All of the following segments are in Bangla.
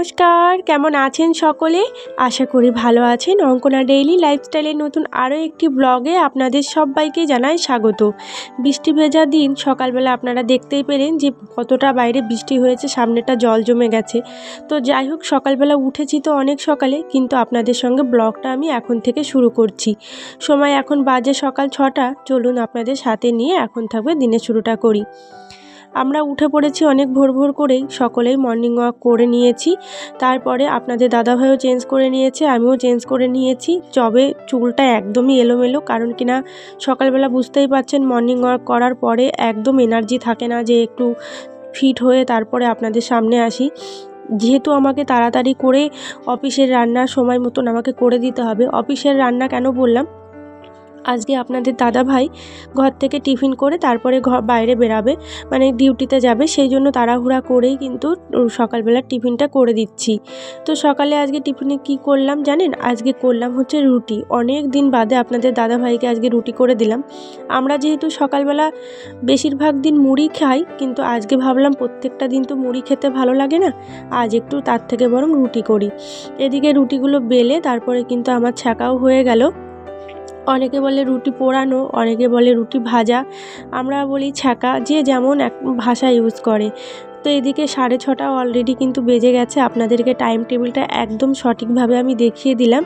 নমস্কার, কেমন আছেন সকলে? আশা করি ভালো আছেন। অঙ্কনা ডেইলি লাইফস্টাইলের নতুন আরও একটি ব্লগে আপনাদের সবাইকে জানাই স্বাগত। বৃষ্টি ভেজা দিন, সকালবেলা আপনারা দেখতেই পেলেন যে কতটা বাইরে বৃষ্টি হয়েছে, সামনেটা জল জমে গেছে। তো যাই হোক, সকালবেলা উঠেছি তো অনেক সকালে, কিন্তু আপনাদের সঙ্গে ব্লগটা আমি এখন থেকে শুরু করছি। সময় এখন বাজে সকাল ছটা, চলুন আপনাদের সাথে নিয়ে এখন থাকবে দিনের শুরুটা করি। আমরা উঠে পড়েছি অনেক ভোর ভোর করেই, সকলেই মর্নিং ওয়াক করে নিয়েছি। তারপরে আপনাদের দাদাভাইও চেঞ্জ করে নিয়েছে, আমিও চেঞ্জ করে নিয়েছি। যবে চুলটা একদমই এলোমেলো, কারণ কিনা সকালবেলা বুঝতেই পারছেন মর্নিং ওয়াক করার পরে একদম এনার্জি থাকে না যে একটু ফিট হয়ে তারপরে আপনাদের সামনে আসি। যেহেতু আমাকে তাড়াতাড়ি করে অফিসের রান্নার সময় মতন আমাকে করে দিতে হবে, অফিসের রান্না কেন বললাম? আজকে আপনাদের দাদা ভাই ঘর থেকে টিফিন করে তারপরে ঘর বাইরে বেরাবে মানে ডিউটিতে যাবে, সেই জন্য তাড়াহুড়া করেই কিন্তু সকালবেলা টিফিনটা করে দিচ্ছি। তো সকালে আজকে টিফিনে কি করলাম জানেন? আজকে করলাম হচ্ছে রুটি। অনেক দিন বাদে আপনাদের দাদা ভাইকে আজকে রুটি করে দিলাম। আমরা যেহেতু সকালবেলা বেশিরভাগ দিন মুড়ি খাই, কিন্তু আজকে ভাবলাম প্রত্যেকটা দিন তো মুড়ি খেতে ভালো লাগে না, আজ একটু তার থেকে বরং রুটি করি। এদিকে রুটিগুলো বেলে তারপরে কিন্তু আমার ছ্যাঁকাও হয়ে গেল। অনেকে বলে রুটি পোড়ানো, অনেকে বলে রুটি ভাজা। আমরা বলি ছ্যাঁকা, যে যেমন এক ভাষা ইউজ করে। তো এদিকে সাড়ে ছটা অলরেডি কিন্তু বেজে গেছে। আপনাদেরকে টাইম টেবিলটা একদম সঠিকভাবে আমি দেখিয়ে দিলাম।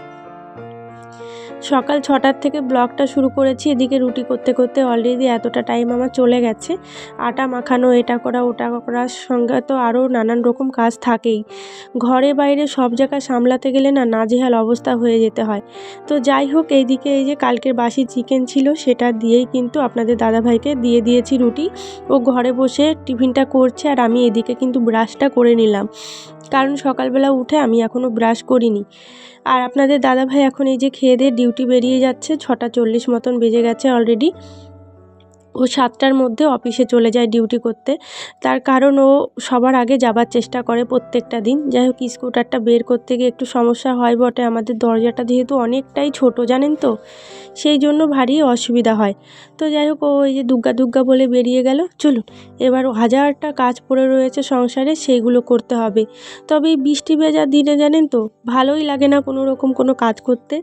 সকাল ছটার থেকে ব্লগটা শুরু করেছি, এদিকে রুটি করতে করতে অলরেডি এতটা টাইম আমার চলে গেছে। আটা মাখানো, এটা করা, ওটা করার সঙ্গে তো আরও নানান রকম কাজ থাকেই। ঘরে বাইরে সব জায়গা সামলাতে গেলে না নাজেহাল অবস্থা হয়ে যেতে হয়। তো যাই হোক, এইদিকে এই যে কালকের বাসি চিকেন ছিল, সেটা দিয়েই কিন্তু আপনাদের দাদাভাইকে দিয়ে দিয়েছি রুটি। ও ঘরে বসে টিফিনটা করছে আর আমি এদিকে কিন্তু ব্রাশটা করে নিলাম। কারণ সকালবেলা উঠে আমি এখনও ব্রাশ করিনি। আর আপনাদের দাদাভাই এখন এই যে খেয়ে দিয়ে ডিউটি বেরিয়ে যাচ্ছে, ছটা চল্লিশ মতন বেজে গেছে অলরেডি ও সাতটার মধ্যে অফিসে চলে যায় ডিউটি করতে। তার কারণ ও সবার আগে যাবার চেষ্টা করে প্রত্যেকটা দিন। যাই হোক, স্কুটারটা বের করতে গিয়ে একটু সমস্যা হয় বটে। আমাদের দরজাটা যেহেতু অনেকটাই ছোট, জানেন তো? সেই জন্য ভারী অসুবিধা হয়। তো যাই হোক, ও এই যে দুগ্গা দুগ্গা বলে বেরিয়ে গেল। চলুন, এবার হাজারটা কাজ পড়ে রয়েছে সংসারে, সেইগুলো করতে হবে। তবে বৃষ্টি ভেজা দিনে, জানেন তো, ভালোই লাগে না কোনো রকম কোনো কাজ করতে।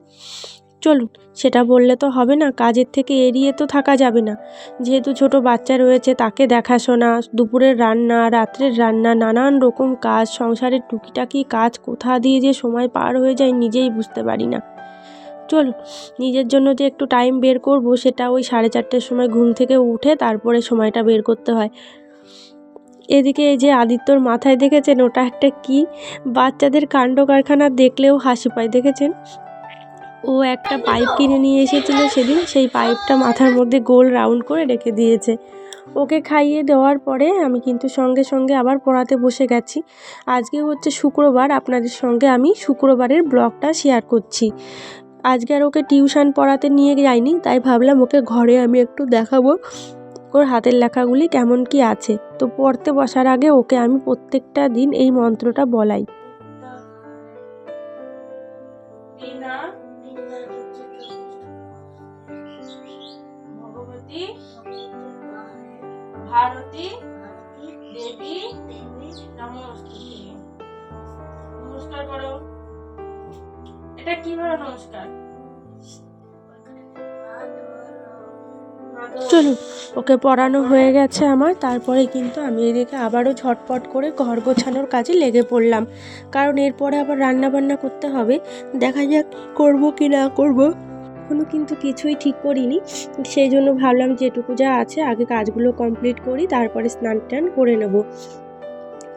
চলুন সেটা বললে তো হবে না, কাজের থেকে এড়িয়ে তো থাকা যাবে না। যেহেতু ছোট বাচ্চা রয়েছে, তাকে দেখাশোনা, দুপুরের রান্না, রাত্রের রান্না, নানান রকম কাজ, সংসারের টুকিটাকি কাজ, কোথা দিয়ে যে সময় পার হয়ে যায় নিজেই বুঝতে পারি না। চলুন, নিজের জন্য যে একটু টাইম বের করব, সেটা ওই সাড়ে চারটের সময় ঘুম থেকে উঠে তারপরে সময়টা বের করতে হয়। এদিকে এই যে আদিত্যর মাথায় দেখেছেন, ওটা একটা কি? বাচ্চাদের কাণ্ড কারখানা দেখলেও হাসি পায়, দেখেছেন? ও একটা পাইপ কিনে নিয়ে এসেছিল সেদিন, সেই পাইপটা মাথার মধ্যে গোল রাউন্ড করে রেখে দিয়েছে। ওকে খাইয়ে দেওয়ার পরে আমি কিন্তু সঙ্গে সঙ্গে আবার পড়াতে বসে গেছি। আজকে হচ্ছে শুক্রবার, আপনাদের সঙ্গে আমি শুক্রবারের ব্লগটা শেয়ার করছি। আজকে আর ওকে টিউশন পড়াতে নিয়ে যাইনি, তাই ভাবলাম ওকে ঘরে আমি একটু দেখাবো ওর হাতের লেখাগুলি কেমন কি আছে। তো পড়তে বসার আগে ওকে আমি প্রত্যেকটা দিন এই মন্ত্রটা বলাই। ভগবতী ভারতী দেবী নমস্তে নমস্কার করো। এটা কীভাবে নমস্কার? চলুন, ওকে পড়ানো হয়ে গেছে আমার, তারপরে কিন্তু আমি এদিকে আবারও ঝটপট করে ঘর গোছানোর কাজে লেগে পড়লাম। কারণ এরপরে আবার রান্না বান্না করতে হবে। দেখা যাক করব কি না করব। এখনও কিন্তু কিছুই ঠিক করিনি। সেই জন্য ভাবলাম যেটুকু যা আছে, আগে কাজগুলো কমপ্লিট করি, তারপরে স্নান টান করে নেব।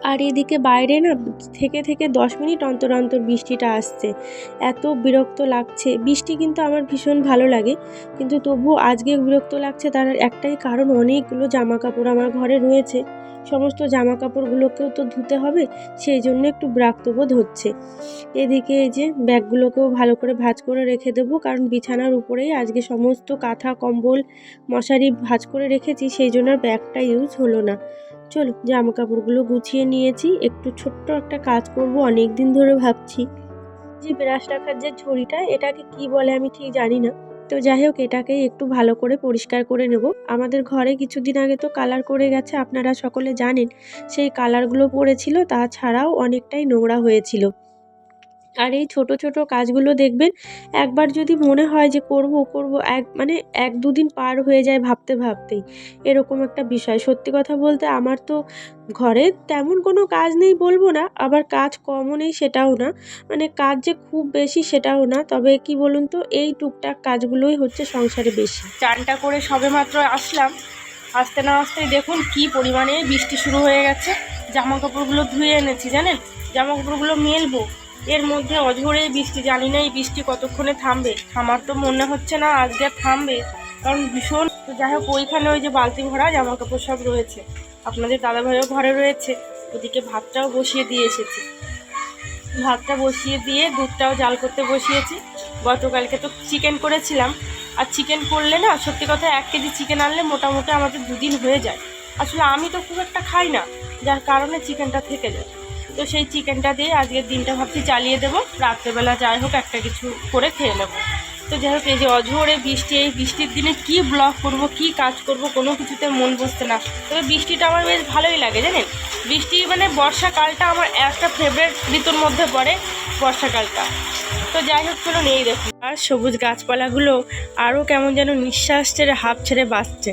আর এদিকে বাইরে না, থেকে থেকে দশ মিনিট অন্তর অন্তর বৃষ্টিটা আসছে। এত বিরক্ত লাগছে। বৃষ্টি কিন্তু আমার ভীষণ ভালো লাগে। কিন্তু তবুও আজকে বিরক্ত লাগছে তার একটাই কারণ, অনেকগুলো জামা কাপড় আমার ঘরে রয়েছে। সমস্ত জামা কাপড়গুলোকেও তো ধুতে হবে, সেই জন্য একটু ব্রাক্তবোধ হচ্ছে। এদিকে এই যে ব্যাগগুলোকেও ভালো করে ভাজ করে রেখে দেবো, কারণ বিছানার উপরেই আজকে সমস্ত কাঁথা, কম্বল, মশারি ভাজ করে রেখেছি, সেই জন্য আর ব্যাগটা ইউজ হলো না। চলো জামা কাপড়গুলো গুছিয়ে নিয়েছি, একটু ছোট্ট একটা কাজ করব অনেক দিন ধরে ভাবছি। যে ব্রাশ রাখার যে ঝুড়িটা, এটাকে কি বলে আমি ঠিক জানি না। তো যাই হোক এটাকে একটু ভালো করে পরিষ্কার করে নেব। আমাদের ঘরে কিছুদিন আগে তো কালার করে গেছে, আপনারা সকলে জানেন। সেই কালারগুলো পড়েছিল তাছাড়াও অনেকটাই নোংরা হয়েছিল। আর এই ছোট ছোট কাজগুলো দেখবেন একবার যদি মনে হয় যে করব করব, এক মানে এক দুদিন পার হয়ে যায় ভাবতে, ভাবতেই। এরকম একটা বিষয়। সত্যি কথা বলতে আমার তো ঘরে তেমন কোনো কাজ নেই বলব না, আবার কাজ কমও নেই সেটাও না। মানে কাজ যে খুব বেশি সেটাও না, তবে কি বলুন তো, এই টুকটাক কাজগুলোই হচ্ছে সংসারে বেশি। চানটা করে সবে মাত্র আসলাম। আসতে না আসতেই দেখুন কি পরিমাণে বৃষ্টি শুরু হয়ে গেছে। জামা কাপড়গুলো ধুয়ে এনেছি, জানেন? জামা কাপড়গুলো মেলবো। এর মধ্যে অঝরে বৃষ্টি, জানি না এই বৃষ্টি কতক্ষণে থামবে। আমার তো মনে হচ্ছে না আজকে থামবে, কারণ ভীষণ। যাই হোক, ওইখানে ওই যে বালতি ভরা জামা কাপড় সব রয়েছে। আপনাদের দাদাভাইও ঘরে রয়েছে, ওদিকে ভাতটাও বসিয়ে দিয়ে এসেছি। ভাতটা বসিয়ে দিয়ে দুধটাও জাল করতে বসিয়েছি। গতকালকে তো চিকেন করেছিলাম। আর চিকেন করলে না, সত্যি কথা এক কেজি চিকেন আনলে মোটামুটি আমাদের দুদিন হয়ে যায়। আসলে আমি তো খুব একটা খাই না, যার কারণে চিকেনটা থেকে যায়। তো সেই চিকেনটা দিয়ে আজকের দিনটা ভাবছি চালিয়ে দেবো। রাত্রেবেলা যাই হোক, একটা কিছু করে খেয়ে নেব। তো যাই হোক, এই যে অঝোরে বৃষ্টি, এই বৃষ্টির দিনে কি ব্লগ করব, কি কাজ করব, কোনো কিছুতে মন বসছে না। তবে বৃষ্টিটা আমার বেশ ভালোই লাগে, জানেন? বৃষ্টি মানে বর্ষাকালটা আমার একটা ফেভারিট ঋতুর মধ্যে পড়ে বর্ষাকালটা। তো যাই হোক, চলুন এই দেখুন। আর সবুজ গাছপালাগুলো আরও কেমন যেন নিঃশ্বাস ছেড়ে হাফ ছেড়ে বাঁচছে।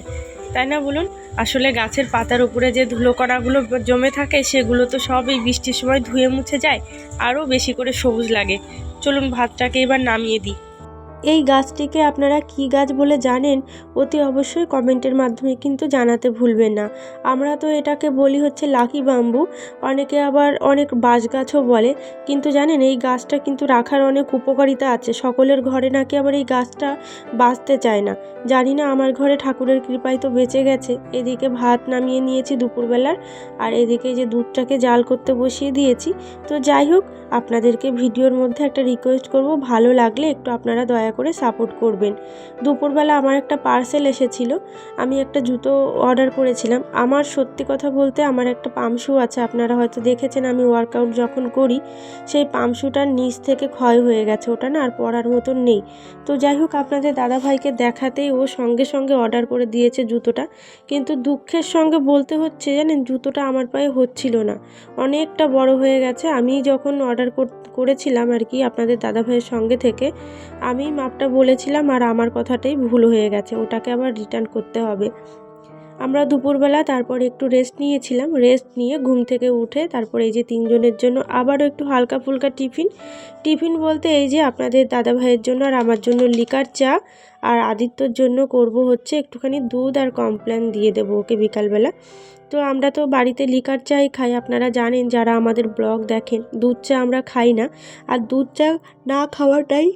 তাই না বলুন? আসলে গাছের পাতার উপরে যে ধুলো ধুলোকণাগুলো জমে থাকে, সেগুলো তো সবই বৃষ্টির সময় ধুয়ে মুছে যায়, আরও বেশি করে সবুজ লাগে। চলুন ভাতটাকে এবার নামিয়ে দিই। এই গাছটিকে আপনারা কি গাছ বলে জানেন? অতি অবশ্যই কমেন্টের মাধ্যমে কিন্তু জানাতে ভুলবেন না। আমরা তো এটাকে বলি হচ্ছে লাকি বাম্বু। অনেকে আবার অনেক বাঁশ গাছও বলে। কিন্তু জানেন, এই গাছটা কিন্তু রাখার অনেক উপকারিতা আছে। সকলের ঘরে নাকি আবার এই গাছটা বাঁচতে চায় না। জানি না, আমার ঘরে ঠাকুরের কৃপায় তো বেঁচে গেছে। এদিকে ভাত নামিয়ে নিয়েছি দুপুরবেলার। আর এদিকে যে দুধটাকে জাল করতে বসিয়ে দিয়েছি। তো যাই হোক, আপনাদেরকে ভিডিওর মধ্যে একটা রিকোয়েস্ট করব। ভালো লাগলে একটু আপনারা দয়া করে সাপোর্ট করবেন। দুপুরবেলা আমার একটা পার্সেল এসেছিল, আমি একটা জুতো অর্ডার করেছিলাম। আমার সত্যি কথা বলতে আমার একটা পামশু আছে, আপনারা হয়তো দেখেছেন আমি ওয়ার্কআউট যখন করি, সেই পামশুটার নিচ থেকে ক্ষয় হয়ে গেছে ওটা না, আর পরার মতন নেই। তো যাই হোক, আপনাদের দাদাভাইকে দেখাতেই ও সঙ্গে সঙ্গে অর্ডার করে দিয়েছে জুতোটা। কিন্তু দুঃখের সঙ্গে বলতে হচ্ছে, জানেন, জুতোটা আমার পায়ে হচ্ছিল না। অনেকটা বড় হয়ে গেছে। আমি যখন অর্ডার করেছিলাম আর কি আপনাদের দাদাভাইয়ের সঙ্গে থেকে, আমি মাপটা বলেছিলাম আর আমার কথাটাই ভুল হয়ে গেছে, ওটাকে আবার রিটার্ন করতে হবে। আমরা দুপুরবেলা তারপর একটু রেস্ট নিয়েছিলাম রেস্ট নিয়ে ঘুম থেকে উঠে তারপর এই যে তিনজনের জন্য আবারও একটু হালকা ফুলকা টিফিন। টিফিন বলতে এই যে আপনাদের দাদা ভাইয়ের জন্য আর আমার জন্য লিকার চা আর আদিত্যর জন্য করব হচ্ছে একটুখানি দুধ আর কমপ্ল্যান দিয়ে দেবো ওকে বিকালবেলা। তো আমরা তো বাড়িতে লিকার চাই খাই, আপনারা জানেন যারা আমাদের ব্লগ দেখেন, দুধ চা আমরা খাই না। আর দুধ চা না খাওয়াটাই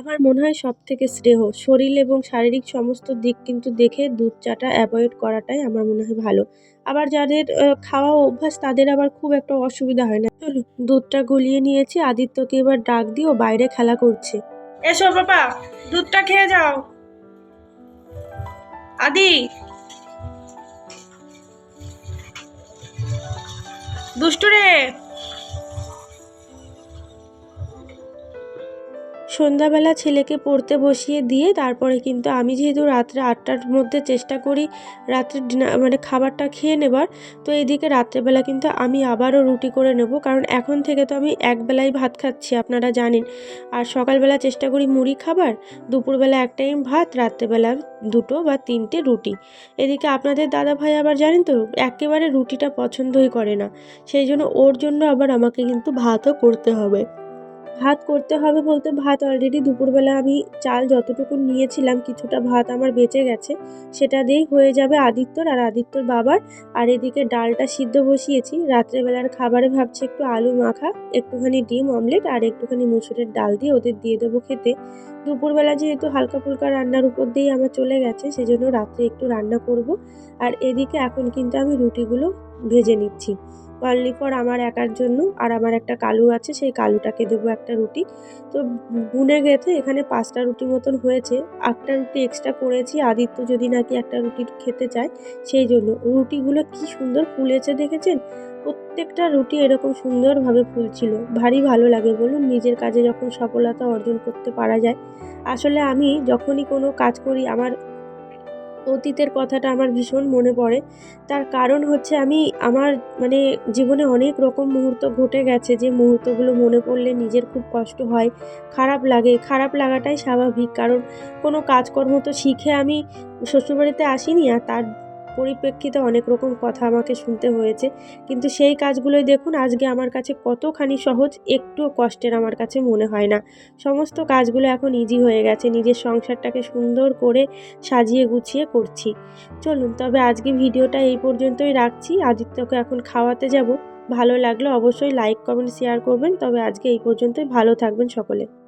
আমার মনে হয় সব থেকে শ্রেয় শরীর এবং শারীরিক সমস্ত দিক কিন্তু দেখে দুধ চাটা অ্যাভয়েড করাটাই আমার মনে হয় ভালো। আবার যাদের খাওয়া অভ্যাস তাদের আবার খুব একটা অসুবিধা হয় না। চলো দুধটা গলিয়ে নিয়েছি, আদিত্যকে এবার ডাক দিয়ে ও বাইরে খেলা করছে। এসো বাবা দুধটা খেয়ে যাও। আদি। দুষ্টু রে। সন্ধ্যাবেলা ছেলেকে পড়তে বসিয়ে দিয়ে তারপরে কিন্তু আমি যেহেতু রাত্রে আটটার মধ্যে চেষ্টা করি রাত্রে ডিনার মানে খাবারটা খেয়ে নেবার, তো এদিকে রাত্রেবেলা কিন্তু আমি আবারও রুটি করে নেব। কারণ এখন থেকে তো আমি একবেলাই ভাত খাচ্ছি, আপনারা জানেন। আর সকালবেলা চেষ্টা করি মুড়ি খাবার, দুপুরবেলা এক টাইম ভাত, রাত্রেবেলা দুটো বা তিনটে রুটি। এদিকে আপনাদের দাদা ভাই আবার জানেন তো, একেবারে রুটিটা পছন্দই করে না। সেই জন্য ওর জন্য আবার আমাকে কিন্তু ভাতও করতে হবে। ভাত করতে হবে বলতে ভাত অলরেডি দুপুরবেলা আমি চাল যতটুকু নিয়েছিলাম, কিছুটা ভাত আমার বেঁচে গেছে। সেটা দিয়েই হয়ে যাবে আদিত্যর আর আদিত্যর বাবার। আর এদিকে ডালটা সিদ্ধ বসিয়েছি। রাত্রেবেলার খাবারে ভাবছি একটু আলু মাখা, একটুখানি ডিম অমলেট আর একটুখানি মুসুরের ডাল দিয়ে ওদের দিয়ে দেবো খেতে। দুপুরবেলা যেহেতু হালকা ফুলকা রান্নার উপর দিয়েই আমার চলে গেছে, সেজন্য রাত্রে একটু রান্না করব। আর এদিকে এখন কিন্তু আমি রুটিগুলো ভেজে নিচ্ছি। অনলি ফর আমার একার জন্য, আর আমার একটা কালু আছে, সেই কালুটাকে দেবো একটা রুটি। তো বুনে গেছে এখানে পাঁচটা রুটি মতন হয়েছে। একটা রুটি এক্সট্রা করেছি, আদিত্য যদি নাকি একটা রুটি খেতে চায়, সেই জন্য। রুটিগুলো কি সুন্দর ফুলেছে দেখেছেন? প্রত্যেকটা রুটি এরকম সুন্দরভাবে ফুলছিল। ভারী ভালো লাগে বলুন, নিজের কাজে যখন সফলতা অর্জন করতে পারা যায়। আসলে আমি যখনই কোনো কাজ করি, আমার অতীতের কথাটা আমার ভীষণ মনে পড়ে। তার কারণ হচ্ছে আমি, আমার মানে জীবনে অনেক রকম মুহূর্ত ঘটে গেছে যে মুহূর্তগুলো মনে পড়লে নিজের খুব কষ্ট হয়, খারাপ লাগে। খারাপ লাগাটাই স্বাভাবিক, কারণ কোনো কাজকর্ম তো শিখে আমি শ্বশুরবাড়িতে আসিনি আর তার পরিপ্রেক্ষিতে অনেক রকম কথা আমাকে শুনতে হয়েছে। কিন্তু সেই কাজগুলোই দেখুন, আজকে আমার কাছে কতখানি সহজ একটুও কষ্টের আমার কাছে মনে হয় না। সমস্ত কাজগুলো এখন ইজি হয়ে গেছে, নিজের সংসারটাকে সুন্দর করে সাজিয়ে গুছিয়ে করছি। চলুন, তবে আজকে ভিডিওটা এই পর্যন্তই রাখছি। আদিত্যকে এখন খাওয়াতে যাব। ভালো লাগলে অবশ্যই লাইক কমেন্ট শেয়ার করবেন। তবে আজকে এই পর্যন্তই। ভালো থাকবেন সকলে।